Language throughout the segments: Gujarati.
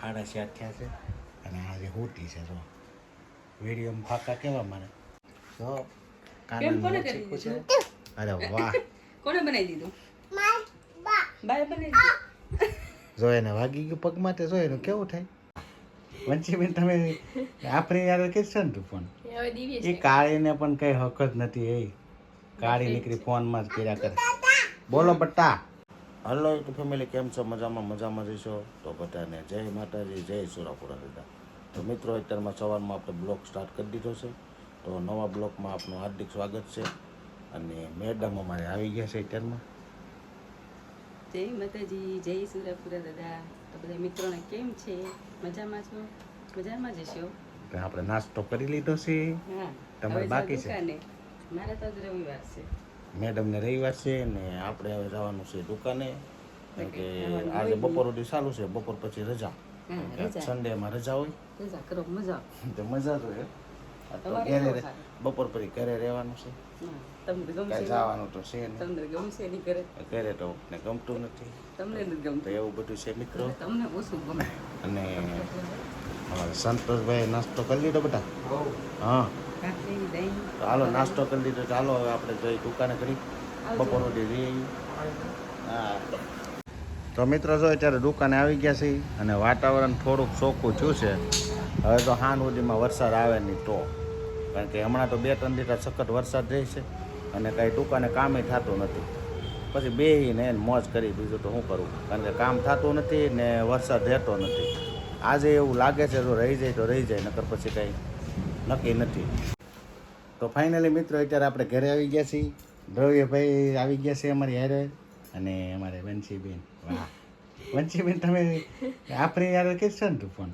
સાડા સાત થયા છે અને આજે હોટી છે જો વિડીયોમાં ફાકા કેવા મારે? કોને કાનનું ચીકુ છે? અરે વાહ. કોને બનાવી દીધું? બાય બનાવી દીધું? જો એને વાગી ગયું પગમાં તે જો એનું કેવું થાય? વંશીબેન તમે આપણે યાર કે છે ને તું ફોન? એ કાળીને પણ કઈ હક જ નથી એ કાળી નીકળી ફોનમાં જ કર્યા કરે. બોલો બટ્ટા હલો યુટ્યુબ ફેમિલી કેમ છો? મજામાં મજામાં રહીશો તો બધાને જય માતાજી જય સુરાપુરા દાદા. તો મિત્રો અત્યારમાં સવારમાં આપણે બ્લોગ સ્ટાર્ટ કરી દીધો છે. તો નવા બ્લોગમાં આપનું હાર્દિક સ્વાગત છે. અને મેડમ અમારે આવી ગયા છે અત્યારમાં. જય માતાજી જય સુરાપુરા દાદા. તો બધા મિત્રોને કેમ છે? મજામાં છો? મજામાં જશો આપણે નાસ્તો કરી લીધો છે. તમારે બાકી છે? મારા તો રવિવાર છે. મેડમને રવિવાર છે ને આપણે હવે જવાનું છે દુકાને. કેમ કે આજે બપોર સુધી ચાલુ છે બપોર પછી રજા. સન્ડેમાં રજા. હોય. મજા તો મજા તો ઘરે બપોર પછી ઘરે રહેવાનું છે. તમને જવાનું તો છે ઘરે? તો ને ગમતું નથી. તમને તો એવું બધું છે મિત્રો. તમને ઓછું ગમે. અને સંતોષભાઈ નાસ્તો કરી લીધો બધા? હા. હાલો નાસ્તો કરી લીધો ચાલો હવે આપણે જઈ દુકાને કરી બપોર સુધી જઈ હા. તો મિત્રો જો અત્યારે દુકાને આવી ગયા છે અને વાતાવરણ થોડુંક ચોખ્ખું થયું છે. હવે તો હાન સુધીમાં વરસાદ આવે નહીં તો. કારણ કે હમણાં તો બે ત્રણ લીટર સખત વરસાદ રહે છે અને કાંઈ દુકાને કામે થતું નથી. પછી બેહીને એને મોજ કરી બીજું તો શું કરું? કારણ કે કામ થતું નથી ને વરસાદ રહેતો નથી. આજે એવું લાગે છે જો રહી જાય તો રહી જાય નકર પછી કંઈ નક્કી નથી. તો ફાઇનલી મિત્રો અત્યારે આપણે ઘરે આવી ગયા છીએ. દ્રવ્યભાઈ આવી ગયા છે અમારી હારે. અને અમારે વંશીબેન. વાહ. વંશીબેન તમે આપણે યાર કે છે ને તું ફોન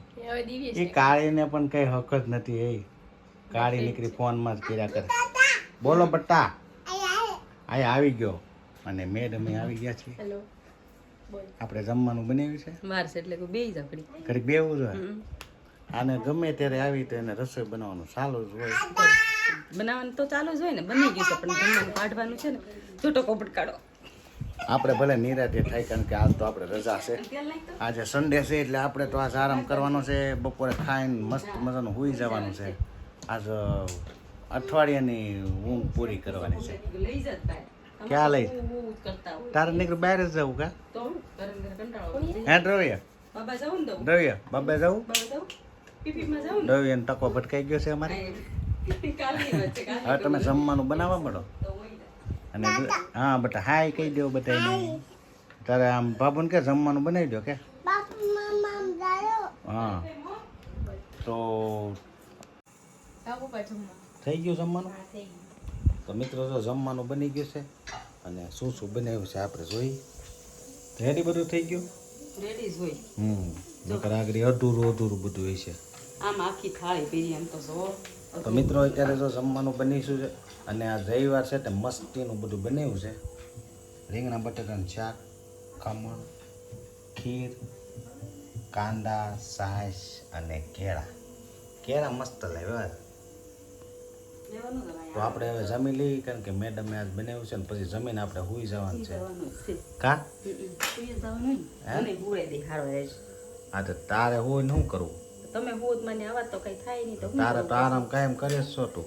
એ કાળીને પણ કઈ હક જ નથી એ. કાળી નીકળી ફોનમાં જ કર્યા કરે. બોલો બટ્ટા. આ આવી ગયો. અને મેડમ આવી ગયા છે હેલો. આપણે જમવાનું બનાવ્યું છે? મારશે એટલે બે જ આપણી ઘડીક બેવું જોઈએ આને ગમે ત્યારે આવી તો એને રસોઈ બનાવવાનું ચાલુ જ હોય. બનાવવાનું તો ચાલુ જ હોય ને બની ગયું છે પણ જમવાનું કાઢવાનું છે ને છૂટો કપટ કાઢો. આપણે ભલે નિરાતે થાય કારણ કે આજ તો આપણે રજા છે. આજે સન્ડે છે એટલે આપણે તો આજ આરામ કરવાનો છે બપોરે ખાઈને મસ્ત મજાનું હુઈ જવાનું છે. આજ અઠવાડિયાની ઊંઘ પૂરી કરવાની છે. ક્યાં લઈ? તારે નીકળું બહાર જ જવું કા? હું? દ્રવ્ય? બાબા જવું ને દ્રવ્ય? બાબા જવું? બાબા જવું પીપીમાં જવું ને દ્રવ્યને ટકો ભટકાઈ ગયો છે અમારે. હવે તમે જમવાનું બનાવવા મળો. અને હા બટા હાય કહી દો બધાને તારે આમ બાબુને કે જમવાનું બનાવી દો કે? હા. તો થઈ ગયું જમવાનું? તો મિત્રો તો જમવાનું બની ગયું છે અને શું શું બનાવ્યું છે આપણે જોઈ. રેડી બધું થઈ ગયું? રેડી જ હોય. હમ આગળ અધૂરું અધૂરું બધું હોય છે. આમ આખી થાળી ભેરી એમ તો જો. તો મિત્રો અત્યારે જો જમવાનું બનીશું છે અને આ રવિવાર છે તે મસ્તીનું બધું બનાવ્યું છે. રીંગણા બટાકાનું શાક ખમણ ખીર કાંદા સાસ અને કેળા. કેળા મસ્ત હવે તો આપણે હવે જમી લઈએ કારણ કે મેડમે આજ બનાવ્યું છે ને પછી જમીને આપણે હુઈ જવાનું છે. કા? હા? તો તારે હોય ને શું કરવું તમે હોત મને આવા તો કઈ થાય નહીં તો તારે તો આરામ કાયમ કરે છો તું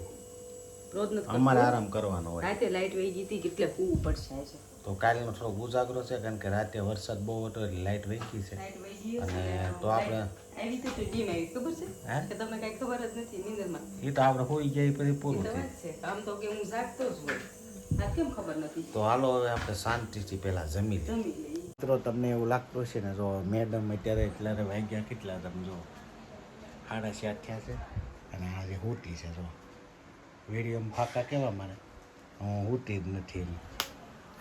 રોજ નથી અમારે આરામ કરવાનો હોય. રાતે લાઈટ વહી ગઈ હતી એટલે કૂવું પડશે છે. તો કાલનો થોડોક ઉજાગરો છે કારણ કે રાતે વરસાદ બહુ હતો એટલે લાઇટ વહી ગઈ છે. લાઈટ અને તો આપણે આવી તો ડીમ આવી ખબર છે? કે તમને કઈ ખબર જ નથી નીંદરમાં? એ તો આપણે હોઈ ગયા પછી પૂરું છે. આમ તો કે હું જાગતો જ હોય. આ કેમ ખબર નથી? તો હાલો હવે આપણે શાંતિથી પહેલા જમી જમી મિત્રો તમને એવું લાગતું છે ને જો મેડમ અત્યારે એટલા વાગ્યા કેટલા તમે જો? સાડા સાત થયા છે? અને આજે હોટી છે તો વેડિયમ ફાકા કેવા મારે? હું હોતી જ નથી એમ.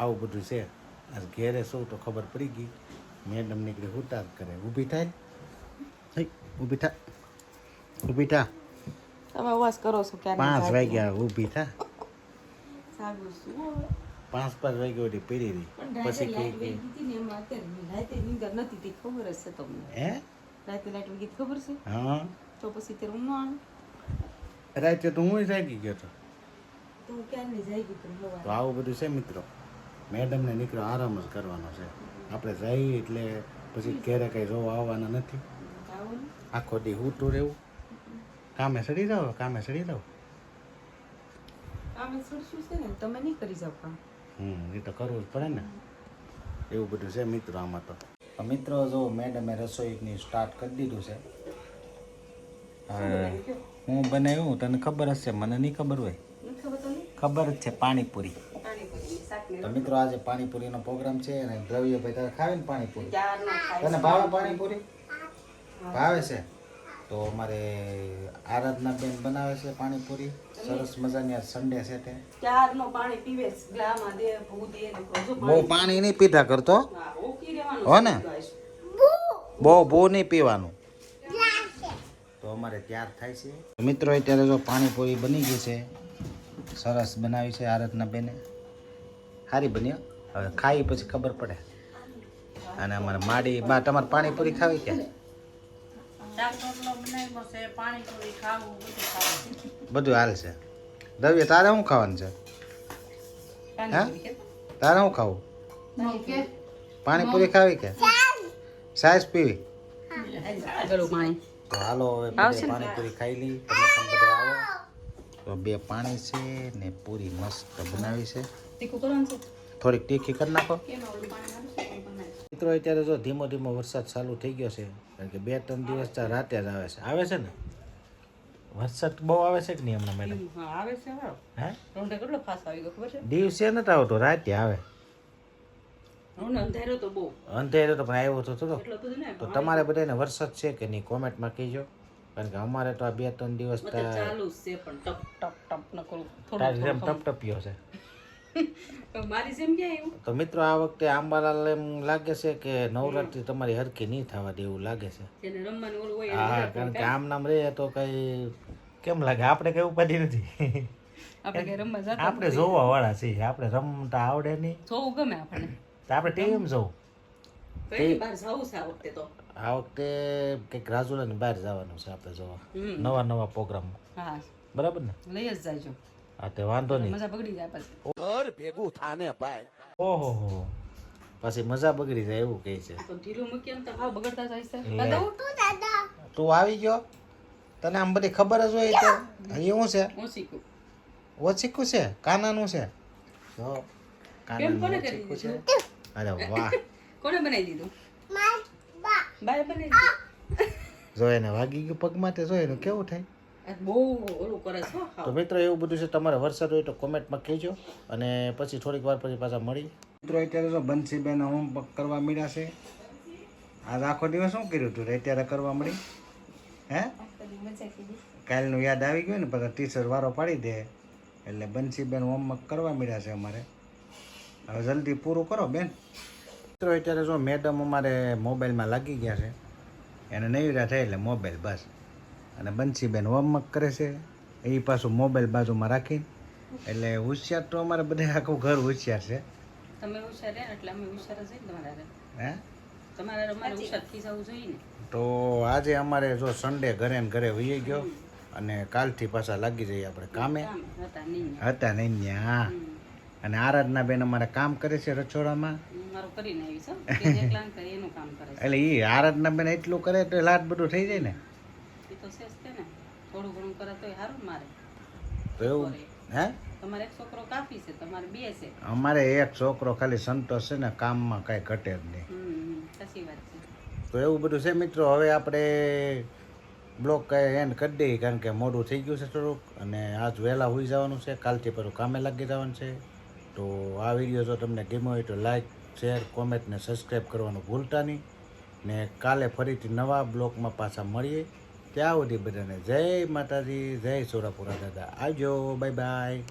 આવું બધું છે. આજ ઘેરે શું તો ખબર પડી ગઈ. મેડમ નીકળી હુતા જ કરે. ઊભી થાય? ઊભી થા. ઊભી થા. તમે અવાજ કરો છો ક્યારે પાંચ વાગ્યા ઊભી થા. પાંચ પાંચ વાગે સુધી પહેરી રહી. પછી કઈ કે લાઈટ વહી ગઈ હતી ને એમાં અત્યારે રાતે નીંદર નથી ખબર હશે છે તમને. હે? રાતે લાઈટ વહી ખબર છે? હા. તો પછી રાતે તો હું જાગી ગયો તો. ક્યારની તો આવું બધું છે મિત્રો? મેડમને નીકળો આરામ જ કરવાનો છે. આપણે જઈએ એટલે પછી ઘેરે કંઈ જોવા આવવાના નથી. આખો દી હૂતું રહેવું. કામે સડી જાવ કામે સડી જાવ કામે છોડશું છે ને તમે નહીં કરી જાવ કામ. હમ એ તો કરવું જ પડે ને. એવું બધું છે મિત્રો આમાં તો. તો મિત્રો જો મેડમે રસોઈની સ્ટાર્ટ કરી દીધું છે. હું બનાવ્યું તને ખબર હશે મને નહીં ખબર હોય. ખબર જ છે પાણીપુરી. તો મિત્રો આજે પાણીપુરીનો પ્રોગ્રામ છે અને દ્રવ્યભાઈ તારે ખાવે ને પાણીપુરી. તને ભાવે પાણીપુરી? ભાવે છે? તો અમારે આરાધના બેન બનાવે છે પાણીપુરી. સરસ મજાની આ સન્ડે છે તે ચાર નો પાણી પીવે ગ્લામાં દે ભૂ દે બહુ પાણી નહીં પીતા કરતો. હા, ઓકી રહેવાનું હો ને? બહુ બહુ નહીં પીવાનું. તો અમારે ત્યાર થાય છે. મિત્રો અત્યારે જો પાણીપુરી બની ગઈ છે. સરસ બનાવી છે આરતના બેને. સારી બની હવે ખાઈ પછી ખબર પડે. અને અમારે માડી બા તમારે પાણીપુરી ખાવી કે બધું હાલ છે. દ્રવ્ય તારે શું ખાવાનું છે? હા? તારે શું ખાવું? પાણીપુરી ખાવી કે? સાઈઝ પીવી? તો હાલો હવે પાણીપુરી ખાઈ લઈ તમે પણ બધા આવો. તો બે પાણી છે ને પૂરી મસ્ત બનાવી છે. છે? થોડીક તીખી કરી નાખો. મિત્રો અત્યારે જો ધીમો ધીમો વરસાદ ચાલુ થઈ ગયો છે. કારણ કે બે ત્રણ દિવસ તો રાતે જ આવે છે. આવે છે ને? વરસાદ બહુ આવે છે કે નહીં હમણાં મેડમ? આવે છે હે? કેટલો ફાસ આવી ગયો ખબર છે? દિવસે નથી આવતો રાતે આવે. રોંઢે તો બહુ. અંધેરો તો પણ આવ્યો હતો થોડો. તો તમારે બધાને વરસાદ છે કે નહીં? કોમેન્ટમાં કહેજો. કારણ કે અમારે તો આ બે ત્રણ દિવસ ચાલુ છે પણ ટપ ટપ ટપ ટપ ટપટપ્યો છે. મારી જેમ ક્યાં એવું? તો મિત્રો આ વખતે આંબાલાલ એમ લાગે છે કે નવરાત્રી તમારી હરકી નહીં થવા દે એવું લાગે છે. જેને રમવાનું ઓલું હોય હા કારણ કે આમ નામ રહે તો કઈ કેમ લાગે? આપણે કઈ ઉપાધિ નથી. આપણે કઈ રમવા જતા આપણે જોવા વાળા છીએ. આપણે રમતા આવડે નહીં. જોવું ગમે આપણને. તો આપણે ટીમ જોવું. કઈ બહાર જવું છે આ વખતે તો. આ વખતે કંઈક રાજુલાની બહાર જવાનું છે આપણે જોવા. નવા નવા પ્રોગ્રામ. હા. બરાબર ને? લઈ જ જાયજો હા તે વાંધો નહીં. મજા બગડી જાય પછી. ઓહો હો. પછી મજા બગડી જાય એવું કહે છે. તો ઢીલું મૂકીએ તો હાવ બગડતા જાય છે. લે. દાદા તું આવી ગયો? તને આમ બધી ખબર જ હોય તો. અહીં શું છે? હું શીખું. ઓછીકું છે? કાનાનું છે? જો કાનાનું ઓછીકું છે? અરે વાહ. કોને બનાવી દીધું? બાય બનાવી દીધું? જો એને વાગી ગયું પગમાં તે જો એનું કેવું થાય? બહુ ઓલું કરે છે તો મિત્રો એવું બધું છે તમારે વરસાદ હોય તો કોમેન્ટમાં કહેજો અને પછી થોડીક વાર પછી પાછા મળી. મિત્રો અત્યારે જો બંસીબેન હોમવર્ક કરવા મળ્યા છે. આજ આખો દિવસ શું કર્યું તું અત્યારે કરવા મળી? હે? કાલનું યાદ આવી ગયું ને પછી ટીચર વારો પાડી દે. એટલે બંસીબેન હોમવર્ક કરવા મળ્યા છે અમારે. હવે જલ્દી પૂરું કરો બેન. મિત્રો અત્યારે જો મેડમ અમારે મોબાઈલમાં લાગી ગયા છે. એને નહીં રહ્યા થાય એટલે મોબાઈલ બસ. અને બંસીબેન હોમવર્ક કરે છે. એ પાછું મોબાઈલ બાજુમાં રાખીને. એટલે હોશિયાર તો અમારે બધા આખું ઘર હોશિયાર છે. તમે હોશિયાર એટલે અમે હોશિયાર જ તમારા હે? તમારે અમારે હોશિયાર જવું જોઈએ ને. તો આજે અમારે જો સન્ડે ઘરે ને ઘરે વહી ગયો. અને કાલથી પાછા લાગી જઈએ આપણે કામે. હતા નહીં. હતા ત્યાં અને આરાધના બેન અમારે કામ કરે છે રસોડામાં. હું મારું કરીને આવી છું કે એકલા ને કરે એનું કામ કરે છે. એટલે એ આરાધના બેન એટલું કરે તો લાટ બધું થઈ જાય ને. એ તો છે ને. થોડું ઘણું કરે તો સારું મારે. એવું? હે? તમારે એક છોકરો કાફી છે તમારે બે છે. અમારે એક છોકરો ખાલી સંતોષ છે ને કામમાં કાંઈ ઘટે જ નહીં. સાચી વાત છે. તો એવું બધું છે મિત્રો? હવે આપણે બ્લોક કઈ એન્ડ કરી દઈએ કારણ કે મોડું થઈ ગયું છે થોડુંક અને આજ વહેલા હોઈ જવાનું છે કાલથી પેલું કામે લાગી જવાનું છે. તો આ વીડિયો જો તમને ગમ્યો હોય તો લાઈક શેર કોમેન્ટ ને સબસ્ક્રાઈબ કરવાનું ભૂલતા નહીં. ને કાલે ફરીથી નવા બ્લોકમાં પાછા મળીએ. ત્યાં સુધી બધાને જય માતાજી જય સોરાપુરા દાદા. આવજો બાય બાય.